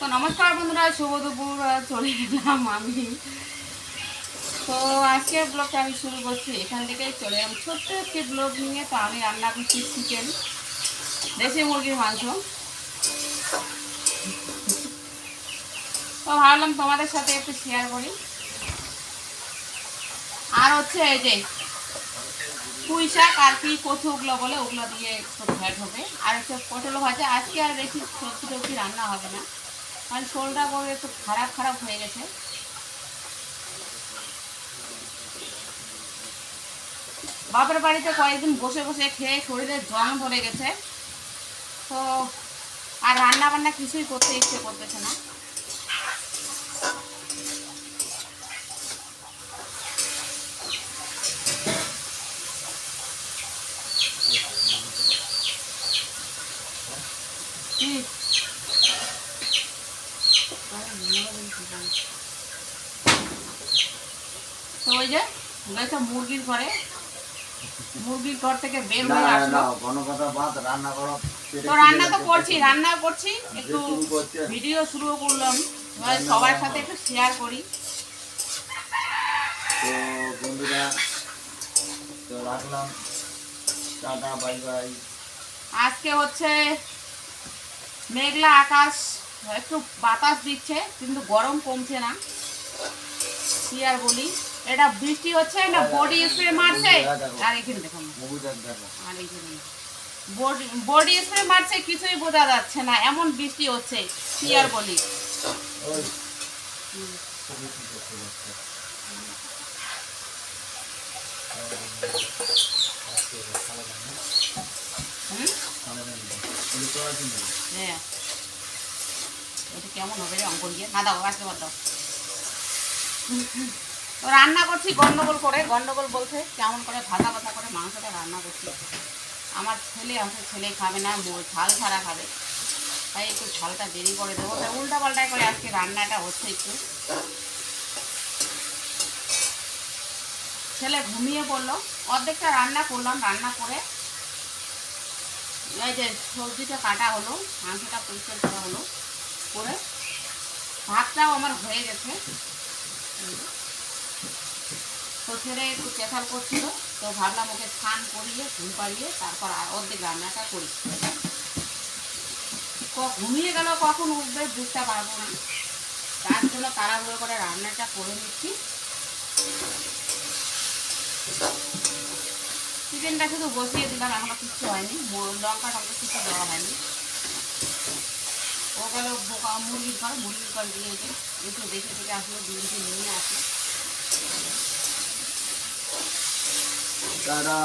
তো নমস্কার বন্ধুরা, শুভ দুপুর, চলে এলাম আমি। তো আজকের ব্লগটা আমি শুরু করছি। এখান থেকেই চলে এলাম। ছোট্ট একটি ব্লগ নিয়ে তো আমি রান্না করছি চিকেন দেশি মুরগির মাংস। তো ভাবলাম তোমাদের সাথে একটু শেয়ার করি। আর হচ্ছে এই যে পুঁই শাক আর কি কচু ওগুলো বলে ওগুলো দিয়ে ফ্যাট হবে। আর হচ্ছে পটল ভাজা, আজকে আর বেশি সবজি টবজি রান্না হবে না। কারণ শোলটা বড় একটু খারাপ খারাপ হয়ে গেছে। বাপের বাড়িতে কয়েকদিন বসে বসে খেয়ে শরীরে জং ধরে গেছে। তো আর রান্না বান্না কিছুই করতে ইচ্ছে করতেছে না কি তো ওই যে গেছে মুরগির ঘরে মুরগির ঘর থেকে বের হয়ে আসলো। রান্না করো। তো রান্না তো করছি রান্না করছি একটু ভিডিও শুরু করলাম। সবার সাথে একটু শেয়ার করি। তো বন্ধুরা তো রাখলাম। টাটা বাই বাই আজকে হচ্ছে মেঘলা আকাশ। একটু বাতাস দিচ্ছে, কিন্তু গরম কমছে না। কি আর বলি? এটা বৃষ্টি হচ্ছে না বডি স্প্রে মারছে। আর এখানে দেখুন। আর এইখানে বডি বডি স্প্রে মারছে, কিছুই বোঝা যাচ্ছে না। এমন বৃষ্টি হচ্ছে, কি আর বলি? ওই কেমন হবে রে অঙ্কন দিয়ে না দাও, আসতে দাও। রান্না করছি, গন্ডগোল করে, গন্ডগোল বলতে কেমন করে ভাজা ভাজা করে মাংসটা রান্না করছি। আমার ছেলে আমার ছেলে খাবে না ঝাল ছাড়া খাবে। তাই একটু ঝালটা দেরি করে দেবো। তাই উল্টা পাল্টা করে আজকে রান্নাটা হচ্ছে একটু। ছেলে ঘুমিয়ে পড়ল। অর্ধেকটা রান্না করলাম, রান্না করে এই যে সবজিটা কাটা হলো, মাংসটা পরিষ্কার করা হলো। করে ভাতটাও আমার হয়ে গেছে। তো একটু চেঁচাল করছিল, তো ভাবলাম ওকে স্নান করিয়ে, ঘুম পাড়িয়ে তারপর অর্ধেক রান্নাটা করি। ঘুমিয়ে গেল কখন উঠবে বুঝতে পারব না। তার জন্য তাড়াহুড়ো করে রান্নাটা করে নিচ্ছি। চিকেনটা শুধু বসিয়ে দিলাম, এখনও কিচ্ছু হয়নি লঙ্কা টঙ্কা কিছু দেওয়া হয়নি। গেল বোকা মুরগির ঘর মুরগির ঘর দিয়ে এসে একটু দেখে দেখে আসলো ডিমটি নিয়ে আসলো। তারা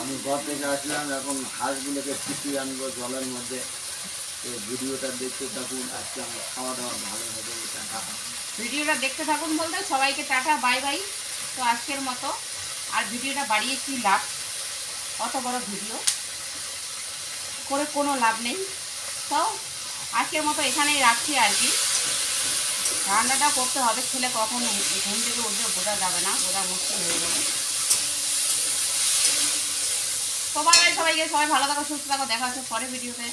আমি ঘর থেকে আসলাম এখন হাঁসগুলোকে ফুটিয়ে আনব জলের মধ্যে। ভিডিওটা দেখতে থাকুন আজকে আমার খাওয়া দাওয়া ভালো হবে টাটা ভিডিওটা দেখতে থাকুন বলতে সবাইকে টাটা বাই বাই। তো আজকের মতো আর ভিডিওটা বাড়িয়ে কি লাভ? অত বড় ভিডিও। করে কোনো লাভ নেই। তো আজকের মতো এখানেই রাখছি আর কি। রান্নাটা করতে হবে, ছেলে কখন ঘুম থেকে উঠবে বোঝা যাবে না বোঝা মুশকিল হয়ে যাবে। তো বাই বাই সবাইকে, সবাই ভালো থাকো, সুস্থ থাকো, দেখা হচ্ছে পরে ভিডিওতে।